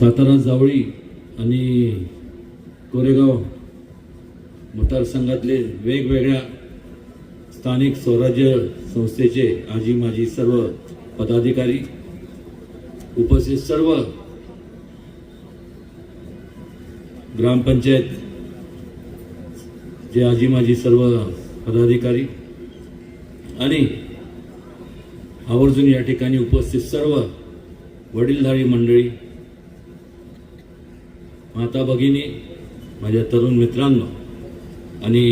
सातारा जावळी आणि कोरेगाव मतदारसंघातले वेगवेगळ्या स्थानिक स्वराज्य संस्थेचे आजी माजी सर्व पदाधिकारी उपस्थित सर्व ग्रामपंचायत जे आजी माजी सर्व पदाधिकारी आणि आवर्जून या ठिकाणी उपस्थित सर्व वडीलधारी मंडळी माता भगिनी माझ्या तरुण मित्रांनो आणि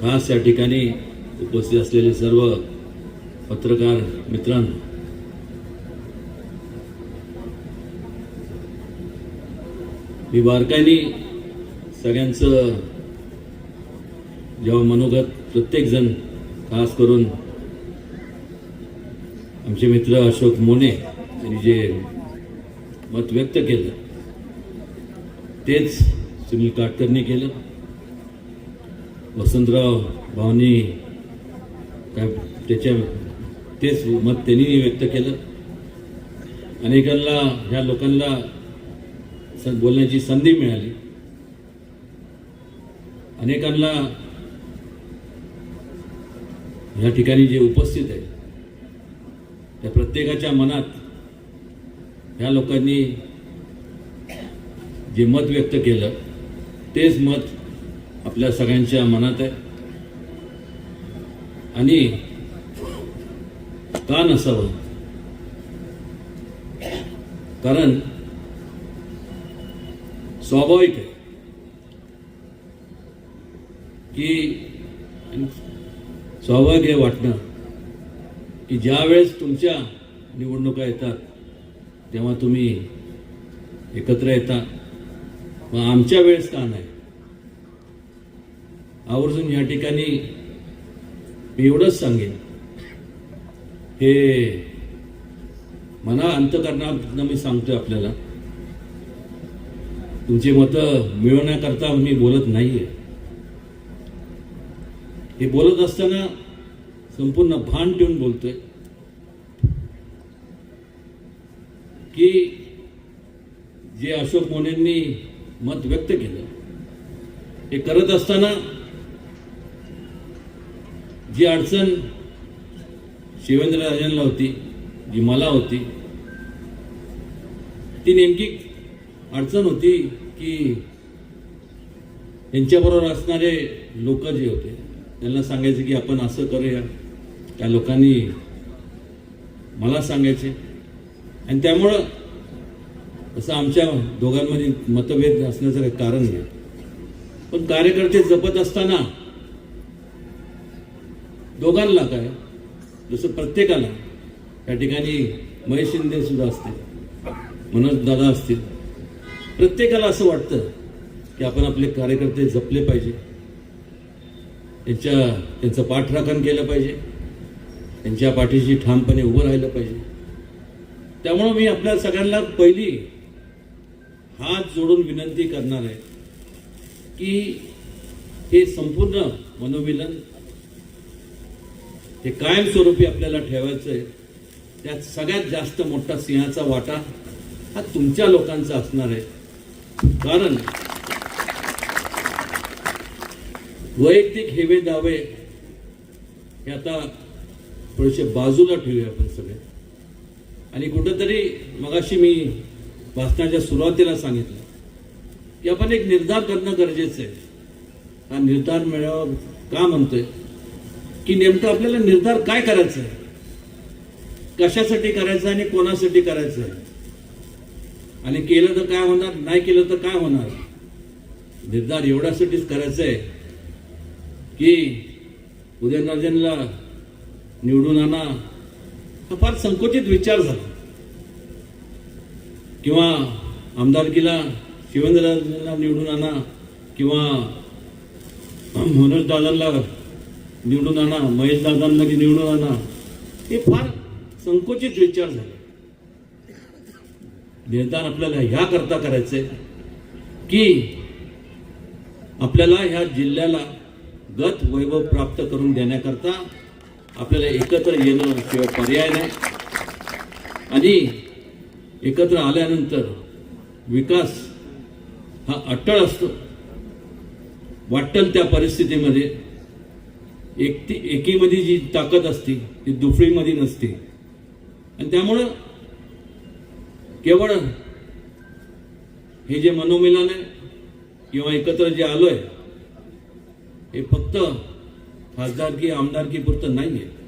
खास या ठिकाणी उपस्थित असलेले सर्व पत्रकार मित्रांनो मी बारकाईने सगळ्यांचं जेव्हा मनोगत प्रत्येकजण खास करून आमचे मित्र अशोक मोने यांनी जे मत व्यक्त केलं तेच सुनील काटकरने केलं. वसंतराव भावनी काय त्याच्या तेच मत त्यांनी व्यक्त केलं. अनेकांना ह्या लोकांना बोलण्याची संधी मिळाली. अनेकांना या ठिकाणी जे उपस्थित आहे त्या प्रत्येकाच्या मनात ह्या लोकांनी जे मत व्यक्त केलं तेच मत आपल्या सगळ्यांच्या मनात आहे. आणि का नसावं? कारण स्वाभाविक आहे की स्वाभाविक हे वाटणं की ज्या वेळेस तुमच्या निवडणुका येतात तेव्हा तुम्ही एकत्र येता. मग आमच्या वेळेस का नाही? आवर्जून या ठिकाणी मी एवढंच सांगेन. हे मना अंतकरणातनं मी सांगतोय आपल्याला. तुमची मतं मिळवण्याकरता मी बोलत नाहीये. हे बोलत असताना संपूर्ण भान ठेवून बोलतोय. की जे अशोक मोनेंनी मत व्यक्त केलं. हे करत असताना जी अडचण शिवेंद्रराजांना होती जी मला होती ती नेमकी अडचण होती की यांच्याबरोबर असणारे लोक जे होते त्यांना सांगायचे की आपण असं करूया. त्या लोकांनी मला सांगायचे. आणि त्यामुळं असं आमच्या दोघांमध्ये मतभेद असण्याचं काही कारण नाही. पण कार्यकर्ते जपत असताना दोघांना काय? जसं प्रत्येकाला त्या ठिकाणी महेश शिंदे सुद्धा असतील मनोज दादा असतील प्रत्येकाला असं वाटतं की आपण आपले कार्यकर्ते जपले पाहिजे. त्यांच्या त्यांचं पाठराखण केलं पाहिजे. त्यांच्या पाठीशी ठामपणे उभं राहिलं पाहिजे. त्यामुळं मी आपल्या सगळ्यांना पहिली हात जोडून विनंती करणार आहे की हे संपूर्ण मनोमिलन हे कायमस्वरूपी आपल्याला ठेवायचं आहे त्यात सगळ्यात जास्त मोठा सिंहाचा वाटा हा तुमच्या लोकांचा असणार आहे. कारण वैयक्तिक हेवे दावे हे आता थोडेसे बाजूला ठेवूया आपण सगळे. आणि कुठंतरी मगाशी मी भाषणाच्या सुरुवातीला सांगितलं. की आपण एक निर्धार करणं गरजेचं आहे. हा निर्धार मिळावा का म्हणतोय? की नेमकं आपल्याला निर्धार काय करायचा? आहे कशासाठी करायचं आणि कोणासाठी करायचं? आहे आणि केलं तर काय होणार? नाही केलं तर काय होणार? निर्धार एवढ्यासाठीच करायचा आहे की उदयनराजेंना निवडून आणा. हा फार संकुचित विचार झाला. किंवा आमदारकीला शिवेंद्रला निवडून आणा किंवा मनोज दादांना निवडून आणा महेश दादांना निवडून आणा हे फार संकुचित विचार झाले. निर्धार आपल्याला ह्या करता करायचंय की आपल्याला ह्या जिल्ह्याला गत वैभव प्राप्त करून देण्याकरता आपल्याला एकत्र येणं शिवाय पर्याय नाही. आणि एकत्र आल्यानंतर विकास हा अट्टळ असतो. वाटल त्या परिस्थितीमध्ये एकटी एकीमध्ये जी ताकद असते ती दुफळीमध्ये नसते. आणि त्यामुळं केवळ हे जे मनोमिलाने आहे किंवा एकत्र जे आलोय हे फक्त खासदारकी आमदारकी पुरतं नाही आहे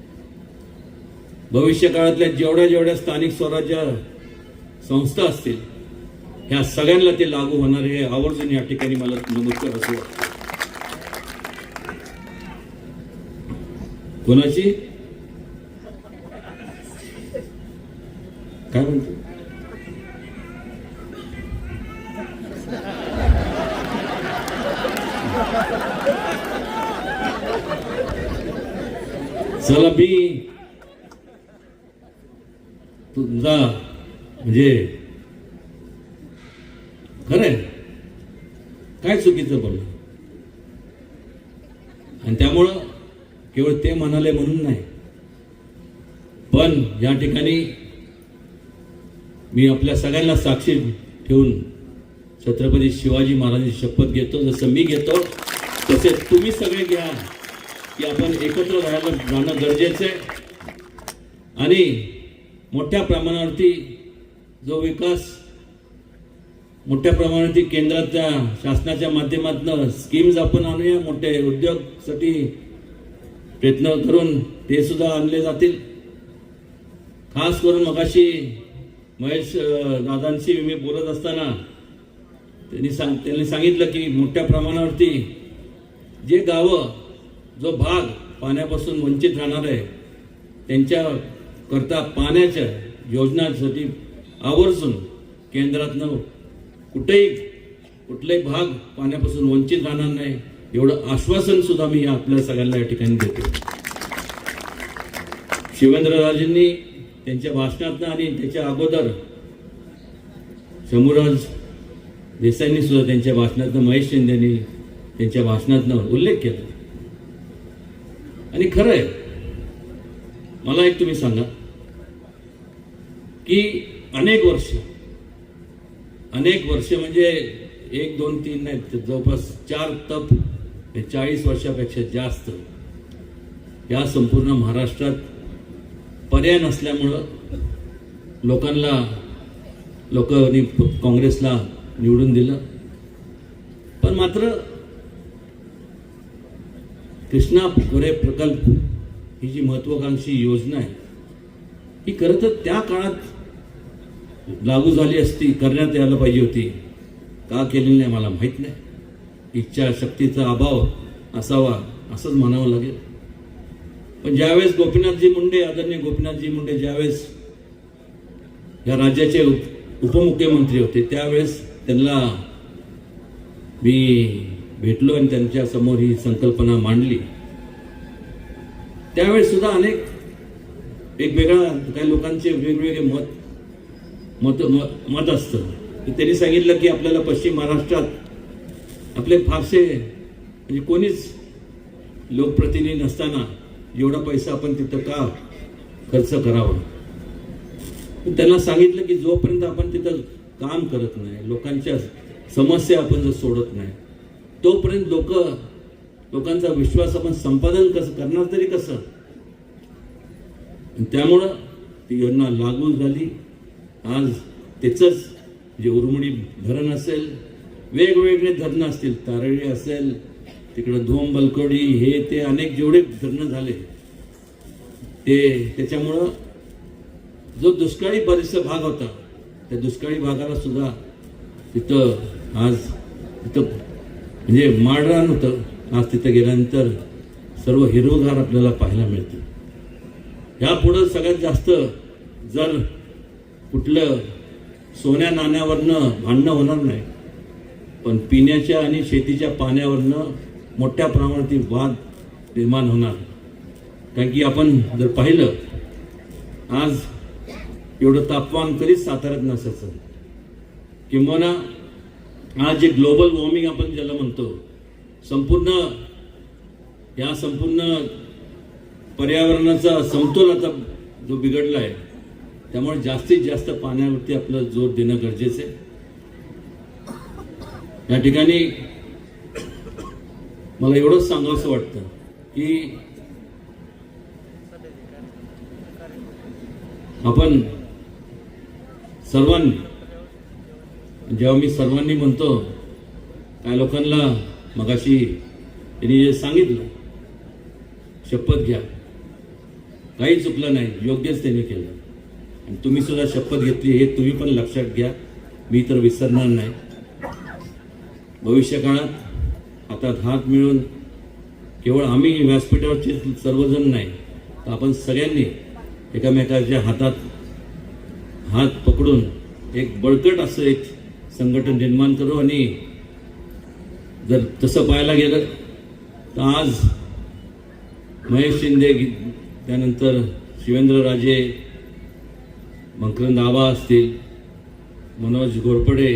भविष्य काळातल्या जेवढ्या जेवढ्या स्थानिक स्वराज्य संस्था असतील ह्या सगळ्यांना ते लागू होणार हे आवर्जून या ठिकाणी मला नमूद कर असं वाटतं. कोणाची? काय म्हणतो? चला बी तुझा म्हणजे खरंय काय चुकीचं बोललं आणि त्यामुळं केवळ ते म्हणाले म्हणून नाही. पण या ठिकाणी मी आपल्या सगळ्यांना साक्षी ठेवून छत्रपती शिवाजी महाराजांची शपथ घेतो. जसं मी घेतो तसे तुम्ही सगळे घ्या की आपण एकत्र राहायला जाणं गरजेचं आहे. आणि मोठ्या प्रमाणावरती जो विकास मोठ्या प्रमाणात केंद्राच्या शासनाच्या माध्यमातून स्कीम्स आपण आणूया मोठे उद्योगसाठी प्रयत्न करून ते सुद्धा आणले जातील. खास करून मगाशी महेश दादांशी मी बोलत असताना त्यांनी सांग त्यांनी सांगितलं की मोठ्या प्रमाणावरती जे गावं जो भाग पाण्यापासून वंचित राहणार आहे त्यांच्या करता पाण्याच्या योजनांसाठी आवर्जून केंद्रातनं कुठेही कुठलाही भाग पाण्यापासून वंचित राहणार नाही. एवढं आश्वासन सुद्धा मी आपल्या सगळ्यांना या ठिकाणी देतो. शिवेंद्रराजेंनी त्यांच्या भाषणातनं आणि त्याच्या अगोदर शंभूराज देसाईंनी सुद्धा त्यांच्या भाषणातनं महेश शिंदेनी त्यांच्या भाषणातनं उल्लेख केला. आणि खरं आहे मला एक तुम्ही सांगा की अनेक वर्ष. अनेक वर्ष म्हणजे एक दोन तीन नाही जवळपास चार तप हे चाळीस वर्षापेक्षा जास्त. या संपूर्ण महाराष्ट्रात पर्याय नसल्यामुळं लोकांना लोकांनी काँग्रेसला निवडून दिलं. पण मात्र कृष्णा खोरे प्रकल्प ही जी महत्वाकांक्षी योजना आहे ही खरं तर त्या काळात लागू झाली असती करण्यात यायला पाहिजे होती. का केलेली नाही मला माहीत नाही. इच्छाशक्तीचा अभाव असावा असंच म्हणावं लागेल. पण ज्यावेळेस गोपीनाथजी मुंडे आदरणीय गोपीनाथजी मुंडे ज्यावेळेस या राज्याचे उप उपमुख्यमंत्री होते त्यावेळेस त्यांना मी भेटलो आणि त्यांच्यासमोर ही संकल्पना मांडली. त्यावेळेस सुद्धा अनेक वेगवेगळ्या काही लोकांचे वेगवेगळे मत मत म- मत असतं. त्यांनी सांगितलं की आपल्याला पश्चिम महाराष्ट्रात आपले फारसे म्हणजे कोणीच लोकप्रतिनिधी नसताना एवढा पैसा आपण तिथं का खर्च करावा? पण त्यांना सांगितलं की जोपर्यंत आपण तिथं काम करत नाही लोकांच्या समस्या आपण जर सोडत नाही तोपर्यंत लोक लोकांचा विश्वास आपण संपादन कसं करणार तरी कसं? त्यामुळं ती योजना लागू झाली. आज त्याचंच जे उरमडी धरण असेल वेगवेगळे धरणं असतील तारळी असेल तिकडं धोम बलकोडी हे ते अनेक जेवढे धरणं झाले ते त्याच्यामुळं जो दुष्काळी परिसर भाग होता त्या दुष्काळी भागाला सुद्धा तिथं आज तिथं म्हणजे माळरान होतं. आज तिथं गेल्यानंतर सर्व हिरवगार आपल्याला पाहायला मिळते. ह्यापुढं सगळ्यात जास्त जर कुठलं सोन्या नाण्यावरनं भांडणं होणार नाही. पण पिण्याच्या आणि शेतीच्या पाण्यावरनं मोठ्या प्रमाणात वाद निर्माण होणार. कारण की आपण जर पाहिलं आज एवढं तापमान कधीच साताऱ्यात नसायचं. किंवा आज जे ग्लोबल वॉर्मिंग आपण ज्याला म्हणतो संपूर्ण या संपूर्ण पर्यावरणाचा समतोल आता जो बिघडला आहे त्यामुळे जास्तीत जास्त पाण्यावरती आपलं जोर देणं गरजेचं आहे. या ठिकाणी मला एवढंच सांगावंसं वाटतं की आपण सर्वांनी जेव्हा मी सर्वांनी म्हणतो काय लोकांना मगाशी त्यांनी जे सांगितलं शपथ घ्या. काही चुकलं नाही योग्यच त्यांनी केलं. आणि तुम्ही सुद्धा शपथ घेतली हे तुम्ही पण लक्षात घ्या. मी तर विसरणार नाही. भविष्यकाळात हातात हात मिळून केवळ आम्ही व्यासपीठावरचे सर्वजण नाही तर आपण सगळ्यांनी एकामेकाच्या हातात हात पकडून एक बळकट असं एक संघटन निर्माण करू आणि जर तसं पाहायला गेलं तर आज महेश शिंदे गी- त्यानंतर शिवेंद्रराजे मकरंद आबा असतील मनोज घोरपडे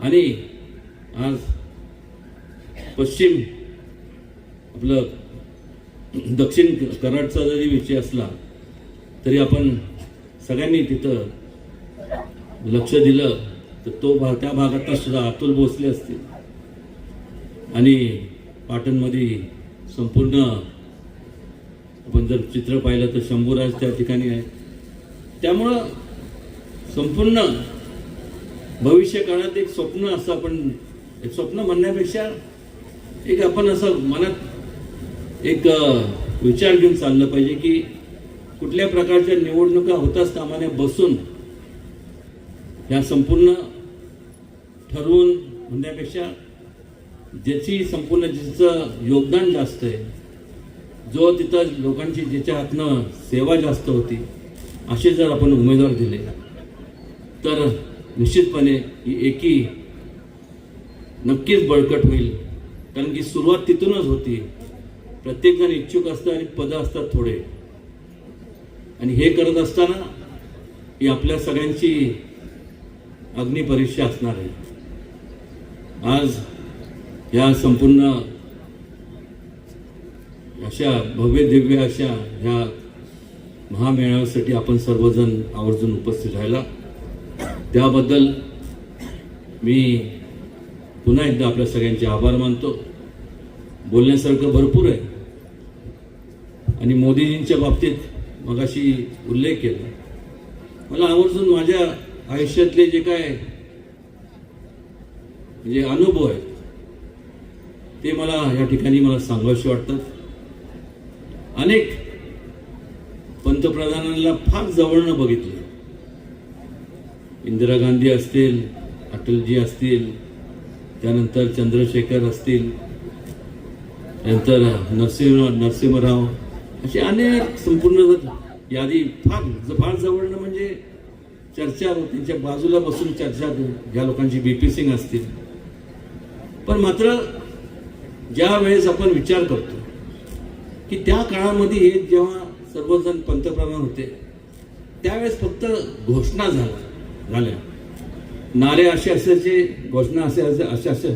आणि आज पश्चिम आपलं दक्षिण कराडचा जरी विषय असला तरी आपण सगळ्यांनी तिथं लक्ष दिलं तर तो भाग त्या भागातला सुद्धा अतुल भोसले असतील. आणि पाटणमध्ये संपूर्ण आपण जर चित्र पाहिलं तर शंभूराज त्या ठिकाणी आहे त्यामुळं संपूर्ण भविष्य काळात एक स्वप्न असं आपण एक स्वप्न म्हणण्यापेक्षा एक आपण असं मनात एक विचार घेऊन चाललं पाहिजे की कुठल्या प्रकारच्या निवडणुका होताच कामाने बसून ह्या संपूर्ण ठरवून म्हणण्यापेक्षा ज्याची संपूर्ण जिचं योगदान जास्त आहे जो तिथं लोकांची ज्याच्या हातनं सेवा जास्त होती असे जर आपण उमेदवार दिले तर निश्चितपणे ही एकी नक्कीच बळकट होईल. कारण की सुरुवात तिथूनच होती. प्रत्येकजण इच्छुक असतं आणि पदं असतात थोडे. आणि हे करत असताना ही आपल्या सगळ्यांची अग्निपरीक्षा असणार आहे. आज या संपूर्ण अशा भव्य दिव्य अशा ह्या महामेळाव्यासाठी आपण सर्वजण आवर्जून उपस्थित राहिला त्याबद्दल मी पुन्हा एकदा आपल्या सगळ्यांचे आभार मानतो. बोलण्यासारखं भरपूर आहे. आणि मोदीजींच्या बाबतीत मगाशी उल्लेख केला. मला आवर्जून माझ्या आयुष्यातले जे काय म्हणजे अनुभव आहेत ते मला या ठिकाणी मला सांगावेसे वाटतात. अनेक पंतप्रधानांना फार जवळनं बघितलं. इंदिरा गांधी असतील अटलजी असतील त्यानंतर चंद्रशेखर असतील नंतर नरसिंह नरसिंहराव असे अनेक संपूर्ण यादी फार फार जवळनं म्हणजे चर्चा त्यांच्या बाजूला बसून चर्चा ज्या लोकांची बी पी सिंग असतील. पण मात्र ज्या वेळेस आपण विचार करतो की त्या काळामध्ये हे जेव्हा सर्वजण पंतप्रधान होते. त्यावेळेस फक्त घोषणा झाल्या झाल्या. नारे असे असायचे घोषणा असे असे अशा अशा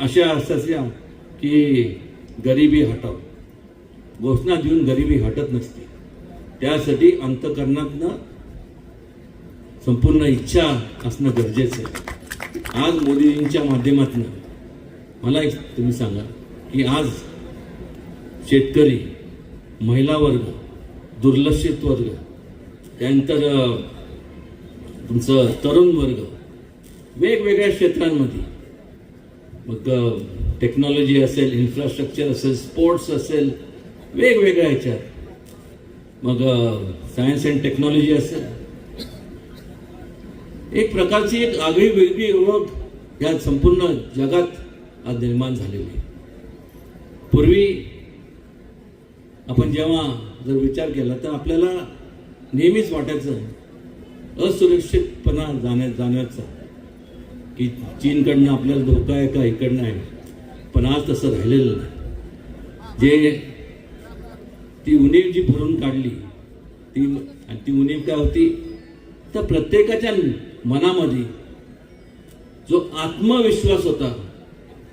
अशा असायच्या की गरिबी हटाव. घोषणा देऊन गरिबी हटत नसते. त्यासाठी अंतकरणातनं संपूर्ण इच्छा असणं गरजेचं आहे. आज मोदीजींच्या माध्यमातून मला एक तुम्ही सांगा की आज शेतकरी महिला वर्ग दुर्लक्षित वर्ग त्यानंतर तुमचं तरुण वर्ग वेगवेगळ्या क्षेत्रांमध्ये. मग टेक्नॉलॉजी असेल इन्फ्रास्ट्रक्चर असेल स्पोर्ट्स असेल वेगवेगळ्या ह्याच्यात. मग सायन्स अँड टेक्नॉलॉजी असेल. एक प्रकारची एक आगळी वेगळी ओळख या संपूर्ण जगात आज निर्माण झालेली आहे. पूर्वी आपण जेव्हा जर विचार केला तर आपल्याला नेहमीच वाटायचं असुरक्षितपणा जाण्या जाण्याचा की चीनकडनं आपल्याला धोका आहे का इकडनं आहे. पण आज तसं राहिलेलं नाही. जे ती उणीव जी भरून काढली ती आणि ती उणीव काय होती? तर प्रत्येकाच्या मनामध्ये जो आत्मविश्वास होता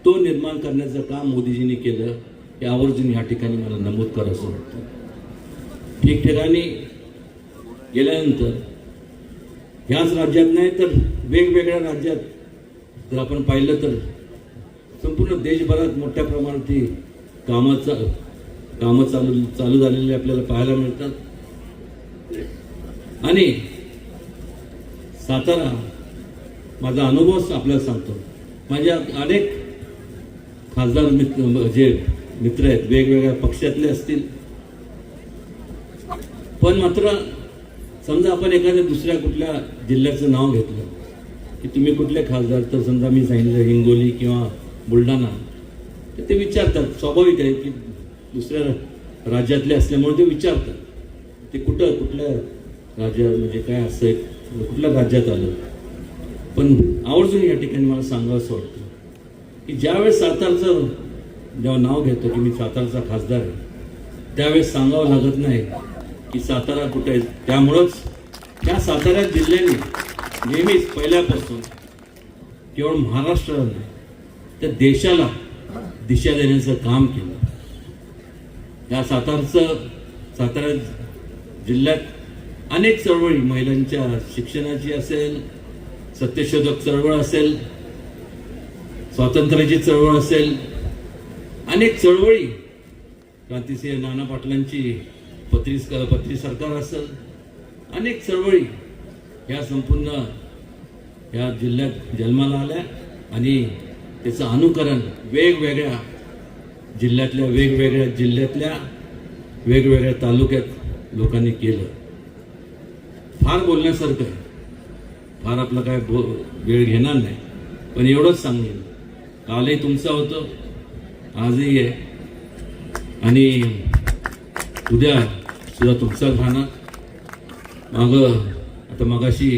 तो निर्माण करण्याचं काम मोदीजींनी केलं. हे आवर्जून ह्या ठिकाणी मला नमूद करावंसं वाटतं. ठिकठिकाणी गेल्यानंतर ह्याच राज्यात नाही तर वेगवेगळ्या राज्यात जर आपण पाहिलं तर संपूर्ण देशभरात मोठ्या प्रमाणात ही कामाचं कामं चालू चालू झालेली आपल्याला पाहायला मिळतात. आणि सातारा माझा अनुभवच आपल्याला सांगतो. माझ्या अनेक खासदार मित्र जे मित्र आहेत वेगवेगळ्या पक्षातले असतील. पण मात्र समजा आपण एखाद्या दुसऱ्या कुठल्या जिल्ह्याचं नाव घेतलं की तुम्ही कुठले खासदार तर समजा मी सांगितलं हिंगोली किंवा बुलढाणा तर ते विचारतात स्वाभाविक आहे की दुसऱ्या राज्यातले असल्यामुळे ते विचारतात. ते कुठं कुठल्या राज्यात म्हणजे काय असं कुठल्या राज्यात आलं? पण आवर्जून या ठिकाणी मला सांगावं असं वाटतं की ज्यावेळेस सातारचं जेव्हा नाव घेतो की मी साताराचा खासदार आहे त्यावेळेस सांगावं लागत नाही की सातारा कुठे आहे. त्यामुळंच त्या सातारा जिल्ह्याने नेहमीच पहिल्यापासून केवळ महाराष्ट्राला नाही त्या देशाला दिशा देण्याचं काम केलं. या सातारचं सातारा जिल्ह्यात अनेक चळवळी महिलांच्या शिक्षणाची असेल सत्यशोधक चळवळ असेल स्वातंत्र्याची चळवळ असेल अनेक चळवळी. क्रांतिसिंह नाना पाटलांची पत्री पत्री सरकार असेल. अनेक चळवळी ह्या संपूर्ण या जिल्ह्यात जन्माला आल्या आणि त्याचं अनुकरण वेगवेगळ्या जिल्ह्यातल्या वेगवेगळ्या जिल्ह्यातल्या वेगवेगळ्या तालुक्यात लोकांनी केलं. फार बोलण्यासारखं आहे. फार आपलं काय बो वेळ घेणार नाही. पण एवढंच सांगेन. कालही तुमचं होतं. आजही आहे. आणि उद्या सुद्धा तुमचाच राहणार माग आता मगाशी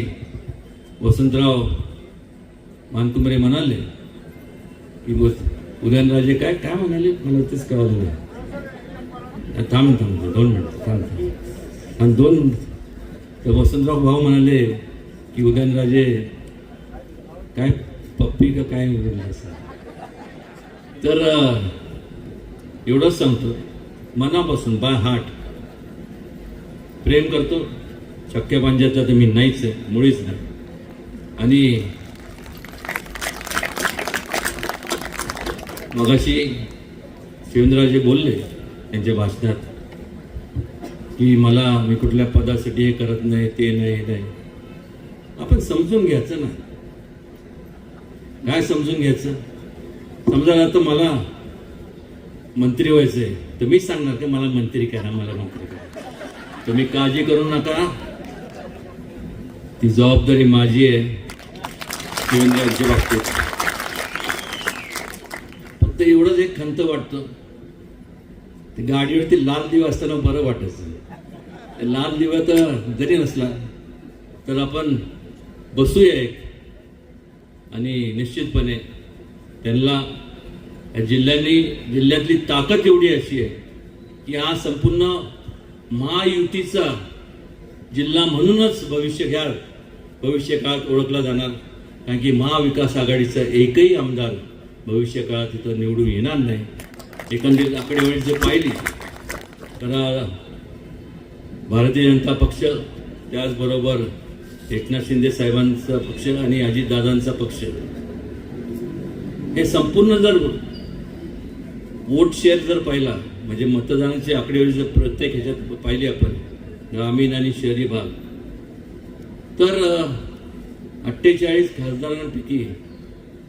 वसंतराव मानकुंबरे म्हणाले की बस उदयनराजे काय काय म्हणाले? मला तेच कळलं नाही. थांब थांब दोन मिनिट थांब थांब. आणि दोन मिनिट तर वसंतराव भाऊ म्हणाले की उदयनराजे काय पप्पी का काय वगैरे असं? तर एवढंच सांगतो. मनापासून बाय हार्ट प्रेम करतो. शक्य पांज्यातला तर मी नाहीच आहे मुळीच नाही. आणि मगाशी शिवेंद्रराजे बोलले त्यांच्या भाषणात की मला मी कुठल्या पदासाठी हे करत नाही ते नाही हे नाही. आपण समजून घ्यायचं ना. काय समजून घ्यायचं? समजा आता मला मंत्री व्हायचंय. तर मीच सांगणार की मला मंत्री करा मला मंत्री करा. तुम्ही काळजी करू नका. ती जबाबदारी माझी आहे. शिवेंद्रांच्या बाबतीत फक्त एवढंच एक खंत वाटतं. ते गाडीवरती लाल दिवा असताना बरं वाटायचं. लाल दिवा तर जरी नसला तर आपण बसूया एक. आणि निश्चितपणे त्यांना या जिल्ह्यांनी जिल्ह्यातली ताकद एवढी अशी आहे की हा संपूर्ण महायुतीचा जिल्हा म्हणूनच भविष्य घ्या भविष्य काळात ओळखला जाणार. कारण की महाविकास आघाडीचा एकही आमदार भविष्य काळात निवडून येणार नाही. एकंदरीत आकडेवारी जर पाहिली तर भारतीय जनता पक्ष त्याचबरोबर एकनाथ शिंदे साहेबांचा पक्ष आणि अजितदादांचा पक्ष हे संपूर्ण जर वोट शेअर जर पाहिला म्हणजे मतदानाची आकडेवारी जर प्रत्येक ह्याच्यात पाहिली आपण ग्रामीण आणि शहरी भाग तर अठ्ठेचाळीस खासदारांपैकी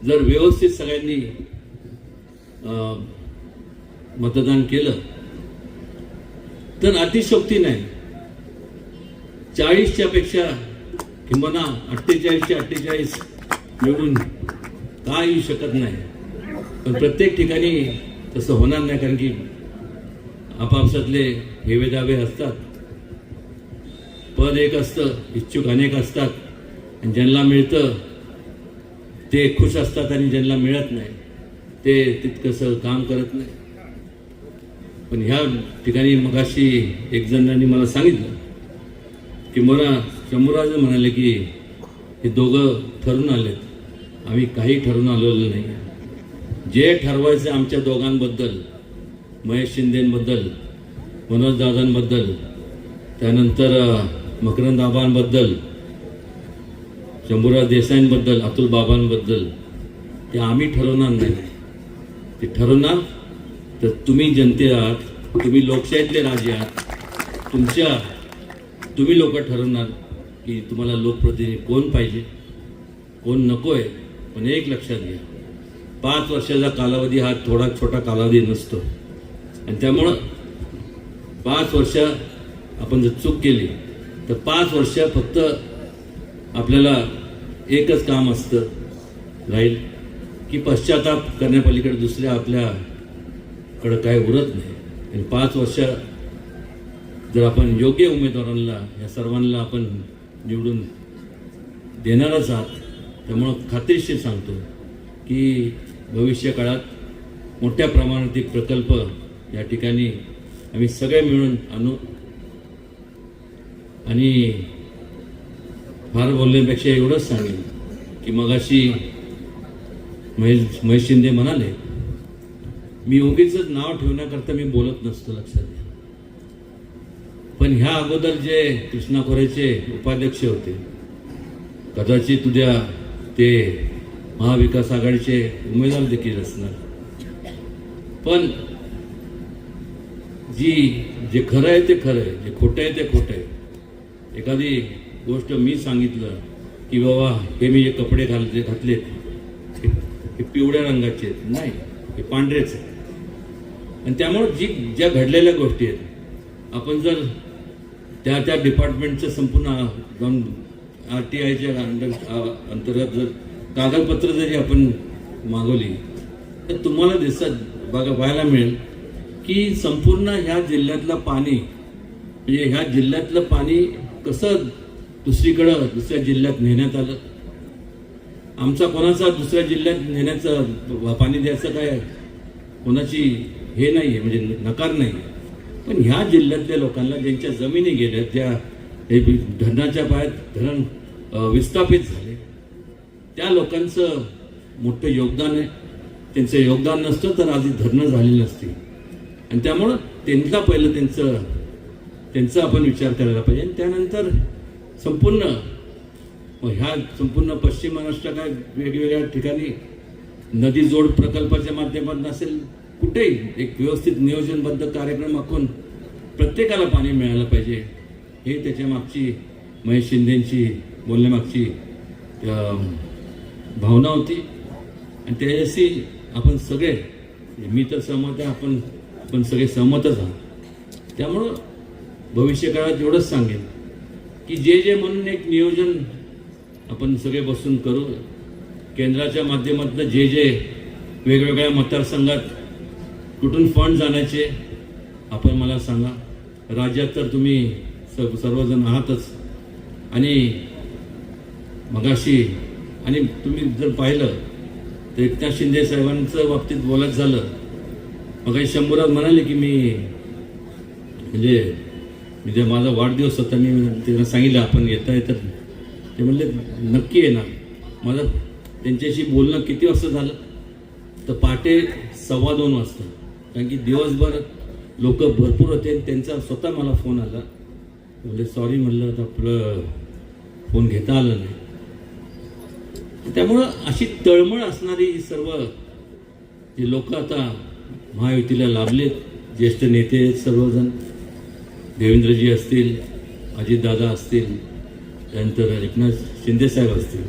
जर व्यवस्थित सगळ्यांनी अं, मतदान केलं तर अतिशोक्ती नाही. चाळीसच्या पेक्षा किंबना अठ्ठेचाळीसच्या अठ्ठेचाळीस निवडून का येऊ शकत नाही. पण प्रत्येक ठिकाणी तसं होणार नाही कारण की आपापसातले हेवे दावे असतात. पद एक असतं इच्छुक अनेक असतात आणि ज्यांना मिळतं ते खुश असतात आणि ज्यांना मिळत नाही ते तितकंसं काम करत नाही. पण ह्या ठिकाणी मगाशी एक जणांनी मला सांगितलं की मला शंभूराज म्हणाले की हे दोघं ठरून आलेत. आम्ही काही ठरून आलेलो नाही. जे ठरवायचं आमच्या दोघांबद्दल महेश शिंदेबद्दल मनोजदादांबद्दल त्यानंतर मकरंदाबांबद्दल शंभूराज देसाईंबद्दल अतुल बाबांबद्दल ते आम्ही ठरवणार नाही. ते ठरवणार तर तुम्ही जनते आहात तुम्ही लोकशाहीतले राजे आहात तुमच्या तुम्ही लोक ठरवणार की तुम्हाला लोकप्रतिनिधी कोण पाहिजे कोण नको आहे पण एक लक्षात घ्या. पाच वर्षाचा कालावधी हा थोडा छोटा कालावधी नसतो. आणि त्यामुळं पाच वर्ष आपण जर चूक केली तर पाच वर्ष फक्त आपल्याला एकच काम असतं राहील. की पश्चाताप करण्यापलीकडे दुसऱ्या आपल्याकडं काय उरत नाही. आणि पाच वर्ष जर आपण योग्य उमेदवारांना या सर्वांना आपण निवडून देणारच आहात त्यामुळं खात्रीशीर सांगतो की भविष्य काळात मोठ्या प्रमाणात एक प्रकल्प या ठिकाणी आम्ही सगळे मिळून आणू. आणि फार बोलण्यापेक्षा एवढंच सांगेन की मगाशी महेश महेश शिंदे म्हणाले मी उगीच नाव ठेवण्याकरता मी बोलत नसतो लक्षात घ्या. पण ह्या अगोदर जे कृष्णा खोरेचे उपाध्यक्ष होते कदाचित तुझ्या ते महाविकास आघाडीचे उमेदवार देखील असणार. पण जी जे खरं आहे ते खरं आहे जे खोटं आहे ते खोटं आहे. एखादी गोष्ट मी सांगितलं की बाबा हे मी जे कपडे घालते घातलेत हे हे पिवळ्या रंगाचे आहेत. नाही हे पांढरेच आहेत. आणि त्यामुळं जी ज्या घडलेल्या गोष्टी आहेत आपण जर त्या त्या डिपार्टमेंटचं संपूर्ण जाऊन आर टी आयच्या अंतर्गत जर कागदपत्र जरी आपण मागवली तर तुम्हाला दिसत बघा पाहायला मिळेल की संपूर्ण ह्या जिल्ह्यातलं पाणी म्हणजे ह्या जिल्ह्यातलं पाणी कसं दुसरीकडं दुसऱ्या जिल्ह्यात नेण्यात आलं? आमचा कोणाचा दुसऱ्या जिल्ह्यात नेण्याचं पाणी द्यायचं काय? कोणाची हे नाही आहे म्हणजे नकार नाही आहे पण ह्या जिल्ह्यातल्या लोकांना ज्यांच्या जमिनी गेल्या त्या हे धरणाच्या पायात धरण विस्थापित झाले. त्या लोकांचं मोठं योगदान आहे. त्यांचं योगदान नसतं तर आधी धरणं झाली नसती आणि त्यामुळं त्यांचा पहिलं त्यांचं त्यांचा आपण विचार करायला पाहिजे. आणि त्यानंतर संपूर्ण मग ह्या संपूर्ण पश्चिम महाराष्ट्र काय वेगवेगळ्या ठिकाणी नदी जोड प्रकल्पाच्या माध्यमातून असेल कुठेही एक व्यवस्थित नियोजनबद्ध कार्यक्रम आखून प्रत्येकाला पाणी मिळालं पाहिजे. हे त्याच्या मागची महेश शिंदेची बोलण्यामागची भावना होती. आणि त्याच्याशी आपण सगळे म्हणजे मी तर सहमत आहे आपण आपण सगळे सहमतच आहोत. त्यामुळं भविष्यकाळात एवढंच सांगेन की जे जे म्हणून एक नियोजन आपण सगळे बसून करू केंद्राच्या माध्यमातून जे जे वेगवेगळ्या मतदारसंघात कुठून फंड जाण्याचे आपण मला सांगा. राज्यात तर तुम्ही स सर्वजण आहातच. आणि मगाशी आणि तुम्ही जर पाहिलं तर एकनाथ शिंदे साहेबांचं बाबतीत बोलायचं झालं. मगाशी शंभूराज म्हणाले की मी म्हणजे म्हणजे माझा वाढदिवस होता मी त्यांना सांगितलं आपण येता येतात ते म्हणले नक्की येणार. माझं त्यांच्याशी बोलणं किती वाजता झालं? तर पहाटे सव्वा दोन वाजता. कारण की दिवसभर लोक भरपूर होते आणि त्यांचा स्वतः मला फोन आला. म्हणजे सॉरी म्हणलं तर आपलं फोन घेता आलं नाही. त्यामुळं अशी तळमळ असणारी ही सर्व जे लोक आता महायुतीला लाभलेत ज्येष्ठ नेते आहेत सर्वजण. देवेंद्रजी असतील अजितदादा असतील त्यानंतर एकनाथ शिंदेसाहेब असतील.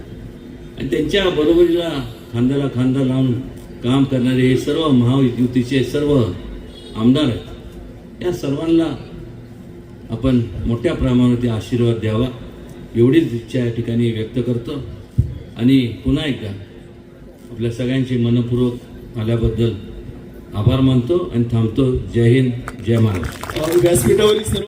आणि त्यांच्या बरोबरीला खांद्याला खांदा लावून काम करणारे हे सर्व महायुतीचे सर्व आमदार आहेत. या सर्वांना आपण मोठ्या प्रमाणात आशीर्वाद द्यावा एवढीच इच्छा या ठिकाणी व्यक्त करतो. आणि पुन्हा एकदा आपल्या सगळ्यांचे मनपूर्वक आल्याबद्दल आभार मानतो आणि थांबतो. जय हिंद जय महाराष्ट्र. व्यासपीठावरील सर्व